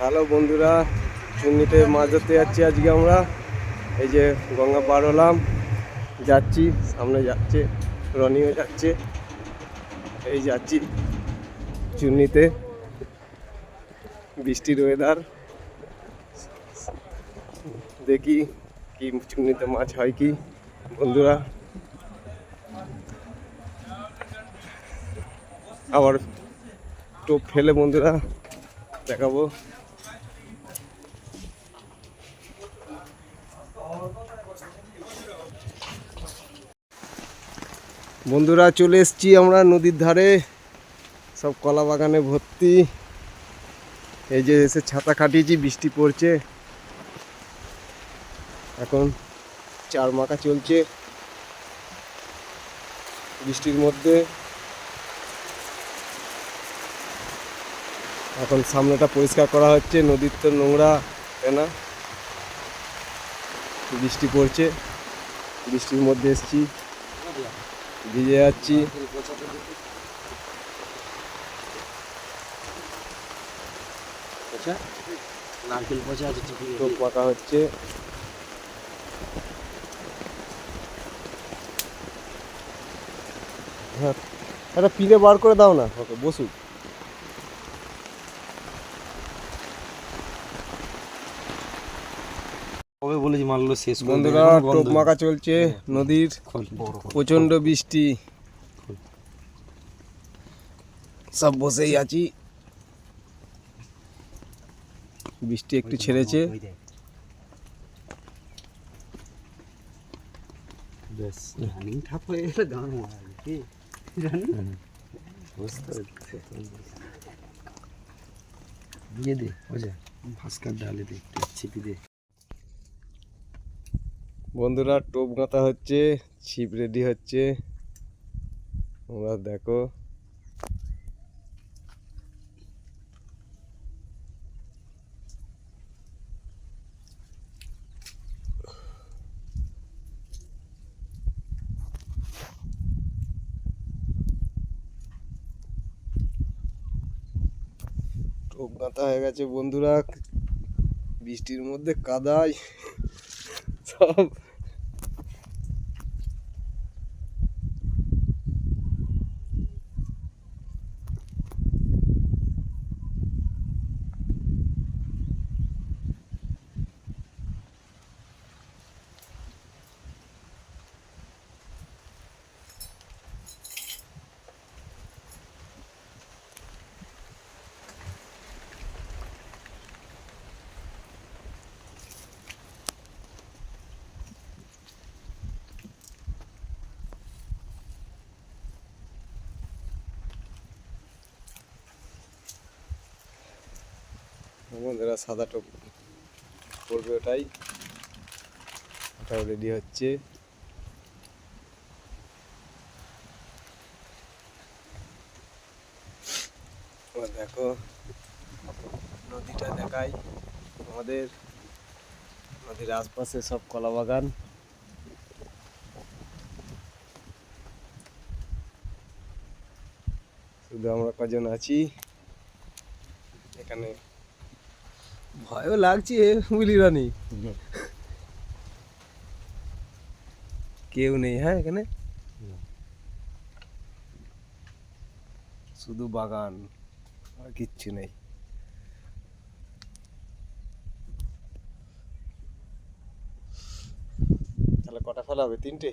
Hello বন্ধুরা, চুন্নিতে মাছ ধরতে যাচ্ছি আজকে আমরা। এই যে গঙ্গা পার হলাম, যাচ্ছি, সামনে যাচ্ছে রনিও যাচ্ছে। এই যাচ্ছি চুন্নিতে, বৃষ্টির ওয়েদার দেখি কি চুন্নিতে মাছ হয় কি। বন্ধুরা, আবার টোপ ফেলে বন্ধুরা, দেখাবো। বন্ধুরা চলে এসেছি আমরা নদীর ধারে। সব কলা বাগানে ভর্তি। এই যে এসে ছাতা খাটিয়েছি, বৃষ্টি পড়ছে। এখন চার মাকা চলছে বৃষ্টির মধ্যে। এখন সামনেটা পরিষ্কার করা হচ্ছে, নদীর তো নোংরা, তাই না? বৃষ্টি পড়ছে, বৃষ্টির মধ্যে এসছি। ভিজে যাচ্ছি। আচ্ছা নারকেল পচা আছে টোপ পাকা হচ্ছে। হ্যাঁ একটা পিলে বার করে দাও না। ওকে বসুক কবে বলেছি মারলো শেষ বন্ধুরা। টোপ মাকা চলছে নদীর খোল, বড় খোল। প্রচণ্ড বৃষ্টি। সব বসেই আছি। বৃষ্টি একটু ছেড়েছে। দেখ। হয়ে। দিয়ে দে বোঝা ডালে দে একটু ছিপি দে। বন্ধুরা, টোপ গাঁথা হচ্ছে, ছিপ রেডি হচ্ছে। তোমরা দেখো। টোপ গাঁথা হয়ে গেছে বন্ধুরা। বৃষ্টির মধ্যে কাদায় সব বন্ধুরা সাদা টোপ পড়বে ওটাই। ওটাও রেডি হচ্ছে। দেখো, নদীটা দেখাই আমাদের নদীর আশপাশে সব কলা বাগান। শুধু আমরা কজন আছি? এখানে ভয়ও লাগছে বুঝলি রানি। কেউ নেই হ্যাঁ এখানে? শুধু বাগান আর কিচ্ছু নেই। তাহলে কটা ফেলা হবে? তিনটে?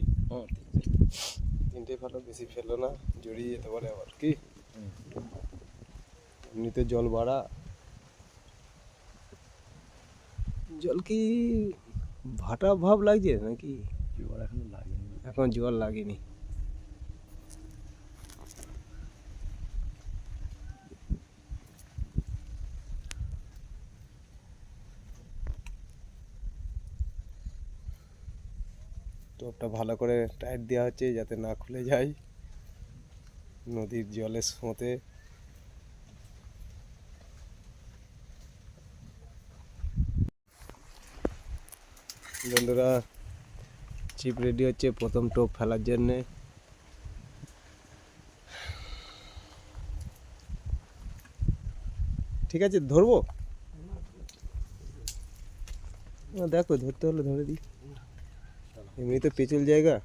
তিনটে। ফেলো বেশি ফেলো না জড়িয়ে যেতে পারে আবার কি? এমনিতে জল বাড়া জল কি ভাটা ভাব লাগছে নাকি? জোয়ার এখনও লাগেনি। এখন জল লাগেনি। টোপটা ভালো করে টাইট দেওয়া হচ্ছে যাতে না খুলে যায়। নদীর জলের স্রোতে। বন্ধুরা চিপ রেডি হচ্ছে প্রথম টোপ ফেলার জন্যে। ঠিক আছে, ধরবো? দেখো, ধরতে হলে ধরে দিই। এমনি তো পেঁচল জায়গা।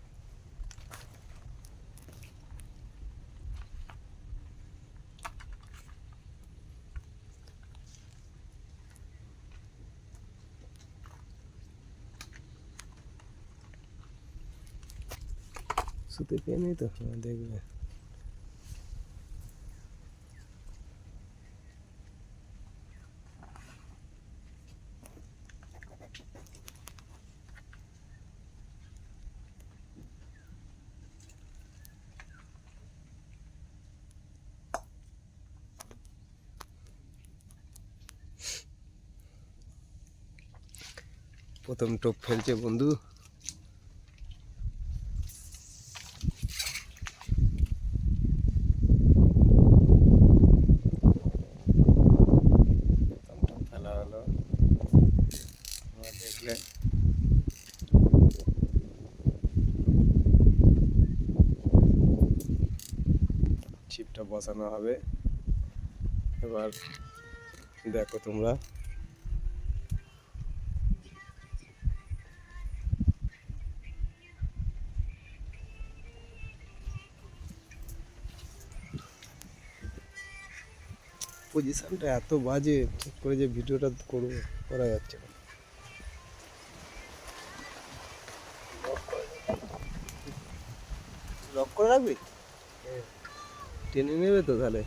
সুতে পেয়ে নেই তো হ্যাঁ দেখবে প্রথম টোপ ফেলছে বন্ধু প্রথম টোপ ফেলা হলো তোমরা দেখলে ছিপটা বসানো হবে। এবার দেখো তোমরা। পজিশনটা এত বাজে, ঠিক করে যে ভিডিওটা করব, করা যাচ্ছে না। লক করে রাখবি? টেনে নেবে তো তাহলে?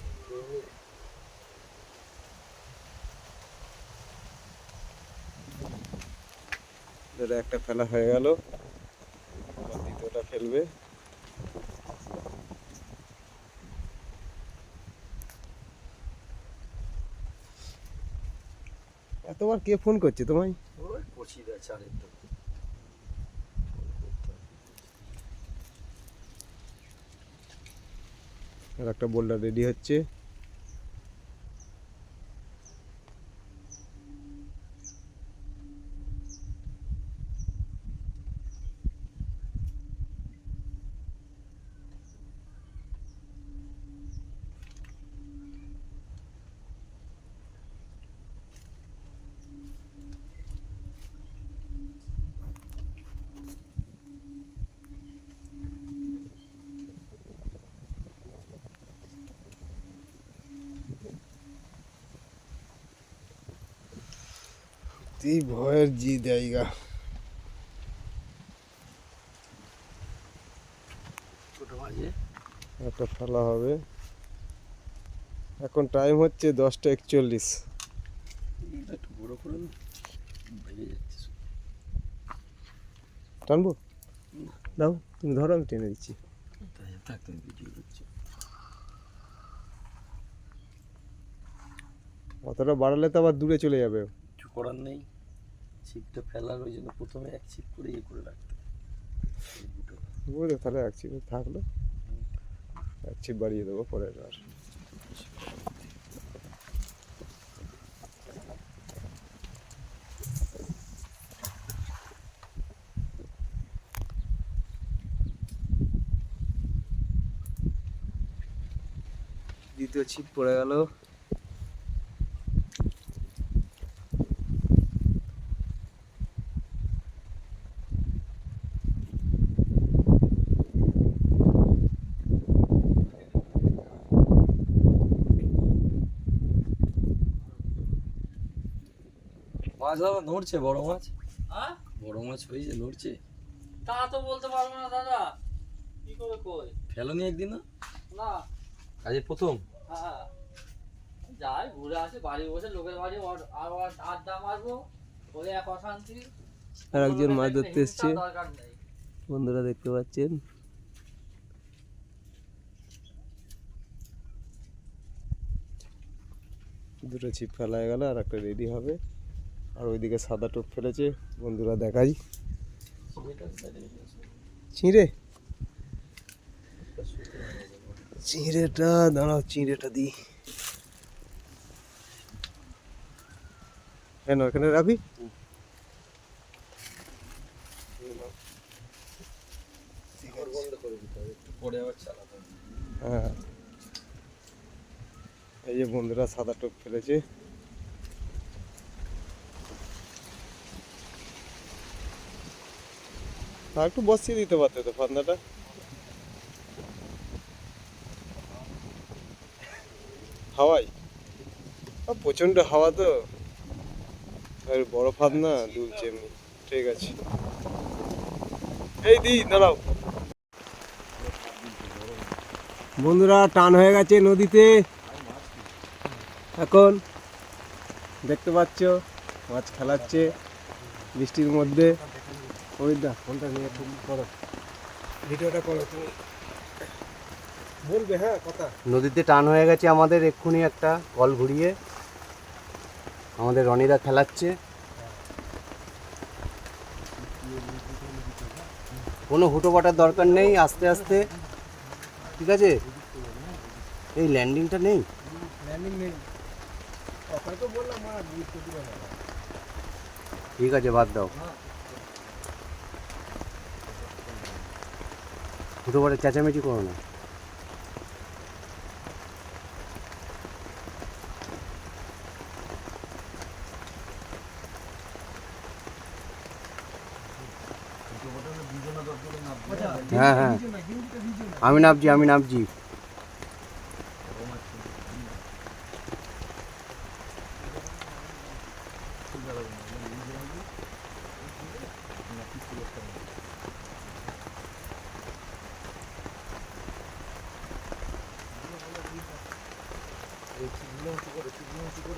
একটা ফেলা হয়ে গেল। দ্বিতীয়টা ফেলবে। এতবার কে ফোন করছে তোমায়? ওই কচি দেয় চারের আর একটা বোল্ডার রেডি হচ্ছে। তুই ভয়ের জি জায়গা একটা ফেলা হবে। এখন টাইম হচ্ছে দশটা একচল্লিশ। টানবো? দাও তুমি ধরো আমি টেনে দিচ্ছি। অতটা বাড়ালে তো আবার দূরে চলে যাবে। কিছু করার নেই। ছিপটা ফেলার ওই জন্য প্রথমে এক ছিপ করে ইয়ে করে রাখতে এই বুঝলে তাহলে এক ছিপ থাকল। এক ছিপ বাড়িয়ে দেবো পরে আর। দ্বিতীয় ছিপ পড়ে গেল। মাছ আবার নড়ছে বড় মাছ। হ্যাঁ? বড় মাছ হয়েছে নড়ছে। তা তো বলতে পারব না দাদা। কি করে কই? ফেলোনি একদিন না? না। কাজে প্রথম? হ্যাঁ। যাই ঘুরে আসি বাড়ি বসে লোকের বাড়ি আর- আবার আড্ডা মারবো। ওই এক অশান্তি। আর একজন মাছ ধরতে এসছে। বন্ধুরা দেখতে পাচ্ছেন। দুটো ছিপ ফেলা হয়ে গেল আর একটা রেডি হবে। আর ওইদিকে সাদা টোপ ফেলেছে, বন্ধুরা দেখাই। চিঁড়ে চিঁড়েটা দাঁড়াও চিঁড়েটা দিই। আবার চালাতে হবে হ্যাঁ। এই যে বন্ধুরা সাদা টোপ ফেলেছে। আর একটু বসিয়ে দিতে পারতে তো ফান্দাটা। হাওয়াই? আর প্রচণ্ড হাওয়া তো। আর বড় ফাঁদ না দুলছে এমনি ঠিক আছে। এই দি দাঁড়াও। বন্ধুরা, টান হয়ে গেছে নদীতে। এখন দেখতে পাচ্ছ, মাছ খেলাচ্ছে বৃষ্টির মধ্যে। ওই দা ফোনটা নিয়ে একটু করো। ভিডিওটা করো তুমি। বলবে হ্যাঁ কথা। নদীতে টান হয়ে গেছে আমাদের এক্ষুনি একটা কল ঘুরিয়ে। আমাদের রনিরা খেলাচ্ছে। কোনো হুটো পাটার দরকার নেই আস্তে আস্তে। ঠিক আছে? এই ল্যান্ডিংটা নেই। ল্যান্ডিং তো বললাম না ঠিক আছে বাদ দাও। পাটা চেঁচামেচি করো না। হ্যাঁ হ্যাঁ। আমি নামছি আমি নামছি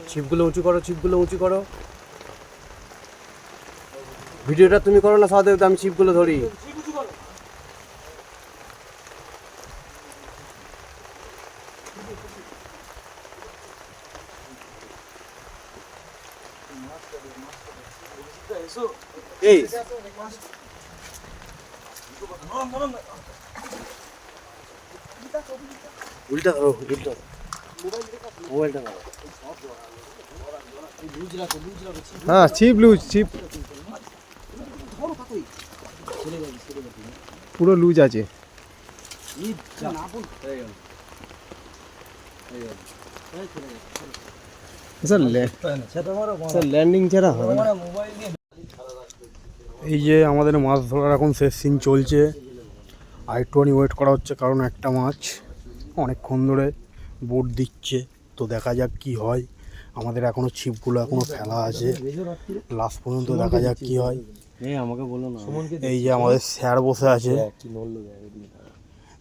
ছিপগুলো উঁচু করো, ছিপগুলো উঁচু করো। ভিডিওটা তুমি করো না, সহদেব, আমি ছিপগুলো ধরি। উল্টা ধরো উল্টা। হ্যাঁ ছিপ লুজ ছিপ পুরো লুজ আছে। হবে না। এই যে আমাদের মাছ ধরার এখন শেষ সিন চলছে। আর একটুখানি ওয়েট করা হচ্ছে কারণ একটা মাছ, অনেকক্ষণ ধরে। বোট দিচ্ছে। তো দেখা যাক কি হয়। আমাদের এখনও ছিপগুলো এখনও ফেলা আছে। লাস্ট পর্যন্ত দেখা যাক কি হয়। আমাকে বলো না। এই যে আমাদের স্যার বসে আছে।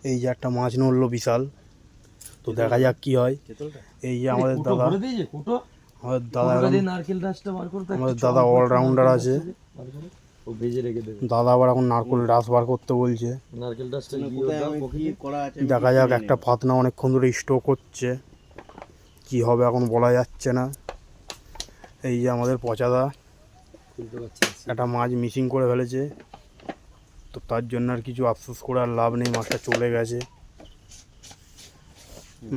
এই যে একটা মাছ নড়লো বিশাল। তো দেখা যাক কি হয়। এই যে আমাদের দাদা আমাদের দাদা আমাদের দাদা অলরাউন্ডার আছে। ও ভেজে রেখে দেবে। দাদা আবার এখন নারকোল রাস বার করতে বলছে। নারকেল গাছটা দেখা যাক একটা ফাতনা অনেকক্ষণ ধরে স্টোক হচ্ছে। কি হবে এখন বলা যাচ্ছে না। এই যে আমাদের পচাদা একটা মাছ মিসিং করে ফেলেছে। তো তার জন্য আর কিছু আফসোস করে আর লাভ নেই মাছটা চলে গেছে।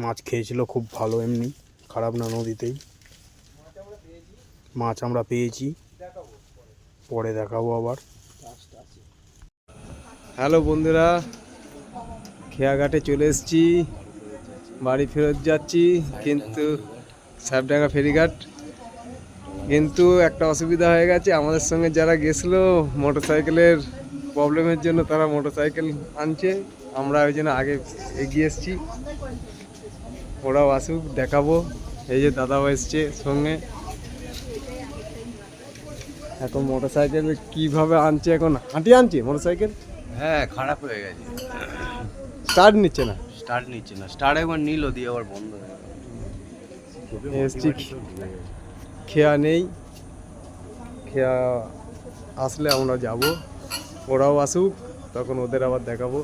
মাছ খেয়েছিল খুব ভালো এমনি খারাপ না নদীতেই। মাছ আমরা পেয়েছি। পরে দেখাবো আবার। হ্যালো বন্ধুরা, খেয়াঘাটে চলে এসেছি, বাড়ি ফেরত যাচ্ছি, কিন্তু সাহেবডাঙ্গা ফেরিঘাট। কিন্তু একটা অসুবিধা হয়ে গেছে, আমাদের সঙ্গে যারা গেছিল মোটর সাইকেলের প্রবলেমের জন্য তারা মোটর সাইকেল আনছে, আমরা ওই জন্য আগে এগিয়ে এসেছি। ওরাও আসুক, দেখাবো। এই যে দাদাও এসছে সঙ্গে। এখন মোটর সাইকেল কীভাবে আনছে এখন? হাঁটিয়ে আনছে মোটর সাইকেল হ্যাঁ খারাপ হয়ে গেছে। স্টার্ট নিচ্ছে না? স্টার্ট নিচ্ছে না। স্টার্ট একবার নিল দিয়ে আবার বন্ধ হয়ে এসছি খেয়া নেই। খেয়া আসলে আমরা যাব ওরাও আসুক তখন ওদের আবার দেখাবো।